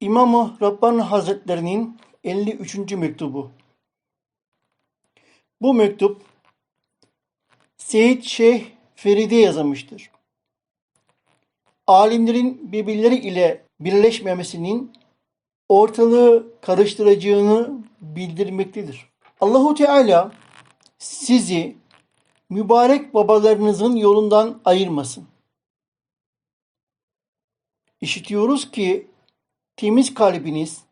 İmam-ı Rabbani Hazretlerinin 53. mektubu. Bu mektup Seyyid Şeyh Feride yazılmıştır. Alimlerin birbirleri ile birleşmemesinin ortalığı karıştıracağını bildirmektedir. Allahu Teala sizi mübarek babalarınızın yolundan ayırmasın. İşitiyoruz ki temiz kalbiniz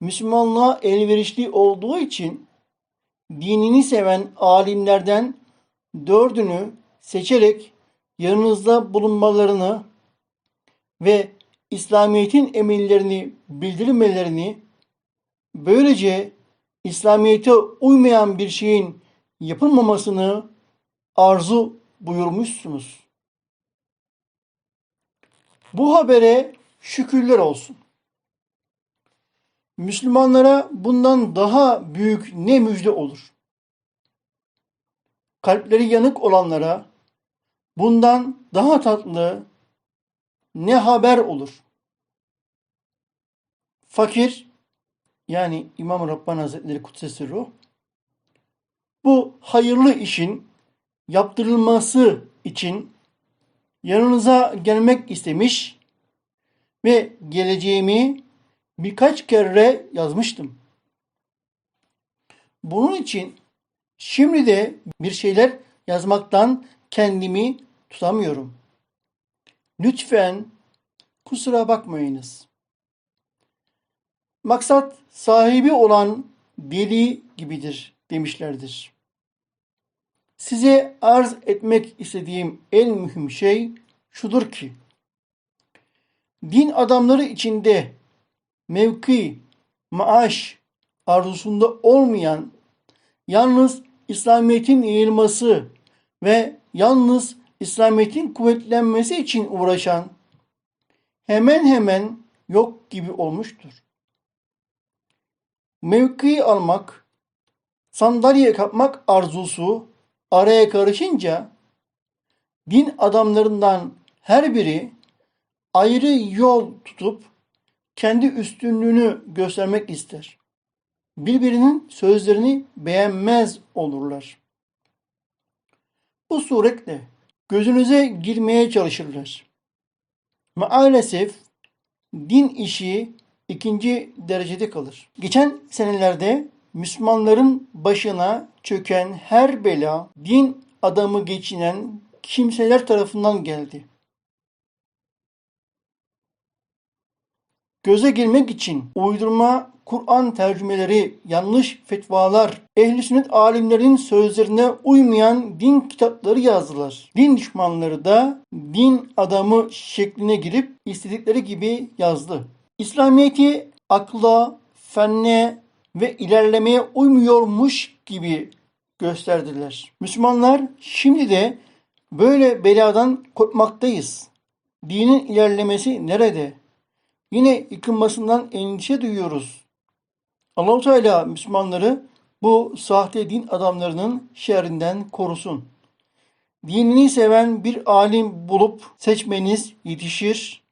Müslümanlığa elverişli olduğu için dinini seven alimlerden dördünü seçerek yanınızda bulunmalarını ve İslamiyet'in emirlerini bildirmelerini böylece İslamiyet'e uymayan bir şeyin yapılmamasını arzu buyurmuşsunuz. Bu habere şükürler olsun. Müslümanlara bundan daha büyük ne müjde olur? Kalpleri yanık olanlara bundan daha tatlı ne haber olur? Fakir yani İmam Rabbani Hazretleri Kudsesi Ruh bu hayırlı işin yaptırılması için yanınıza gelmek istemiş ve geleceğimi birkaç kere yazmıştım. Bunun için şimdi de bir şeyler yazmaktan kendimi tutamıyorum. Lütfen kusura bakmayınız. Maksat sahibi olan deli gibidir demişlerdir. Size arz etmek istediğim en mühim şey şudur ki, din adamları içinde mevki, maaş arzusunda olmayan, yalnız İslamiyet'in yayılması ve yalnız İslamiyet'in kuvvetlenmesi için uğraşan hemen hemen yok gibi olmuştur. Mevki almak, sandalye kapmak arzusu araya karışınca din adamlarından her biri ayrı yol tutup kendi üstünlüğünü göstermek ister. Birbirinin sözlerini beğenmez olurlar. Bu suretle gözünüze girmeye çalışırlar. Maalesef din işi ikinci derecede kalır. Geçen senelerde Müslümanların başına çöken her bela din adamı geçinen kimseler tarafından geldi. Göze girmek için uydurma Kur'an tercümeleri, yanlış fetvalar, ehli sünnet alimlerin sözlerine uymayan din kitapları yazdılar. Din düşmanları da din adamı şekline girip istedikleri gibi yazdı. İslamiyet'i akla, fenne ve ilerlemeye uymuyormuş gibi gösterdiler. Müslümanlar şimdi de böyle beladan korkmaktayız. Dinin ilerlemesi nerede? Yine yıkılmasından endişe duyuyoruz. Allahu Teala Müslümanları bu sahte din adamlarının şerrinden korusun. Dinini seven bir alim bulup seçmeniz yetişir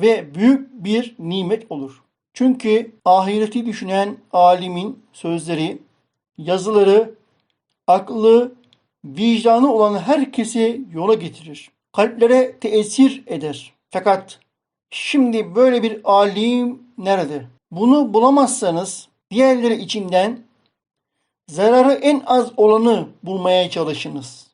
ve büyük bir nimet olur. Çünkü ahireti düşünen alimin sözleri, yazıları, aklı, vicdanı olan herkesi yola getirir. Kalplere tesir eder. Fakat şimdi böyle bir alim nerede? Bunu bulamazsanız diğerleri içinden zararı en az olanı bulmaya çalışınız.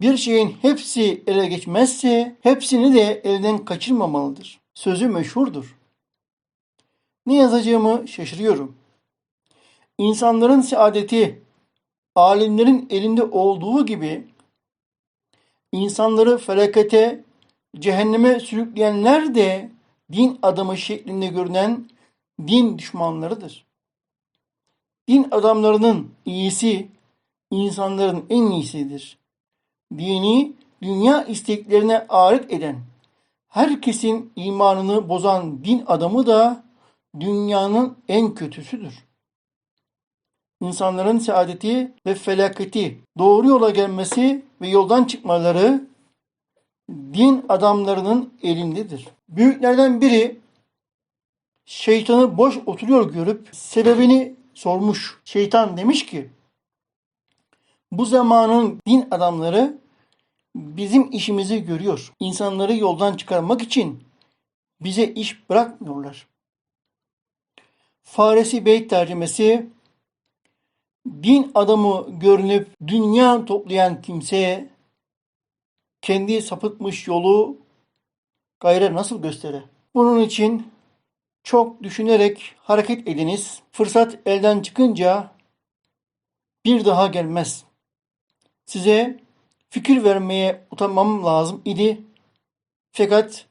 Bir şeyin hepsi ele geçmezse hepsini de elden kaçırmamalıdır. Sözü meşhurdur. Ne yazacağımı şaşırıyorum. İnsanların saadeti alimlerin elinde olduğu gibi insanları felakete, cehenneme sürükleyenler de din adamı şeklinde görünen din düşmanlarıdır. Din adamlarının iyisi insanların en iyisidir. Dini dünya isteklerine alet eden, herkesin imanını bozan din adamı da dünyanın en kötüsüdür. İnsanların saadeti ve felaketi, doğru yola gelmesi ve yoldan çıkmaları din adamlarının elindedir. Büyüklerden biri şeytanı boş oturuyor görüp sebebini sormuş. Şeytan demiş ki bu zamanın din adamları bizim işimizi görüyor. İnsanları yoldan çıkarmak için bize iş bırakmıyorlar. Faresi Beyt tercümesi din adamı görünüp dünya toplayan kimseye kendi sapıtmış yolu gayre nasıl göstere? Bunun için çok düşünerek hareket ediniz. Fırsat elden çıkınca bir daha gelmez. Size fikir vermeye utanmam lazım idi. Fakat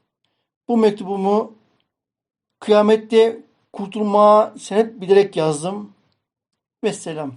bu mektubumu kıyamette kurtulmaya senet bilerek yazdım. Vesselam.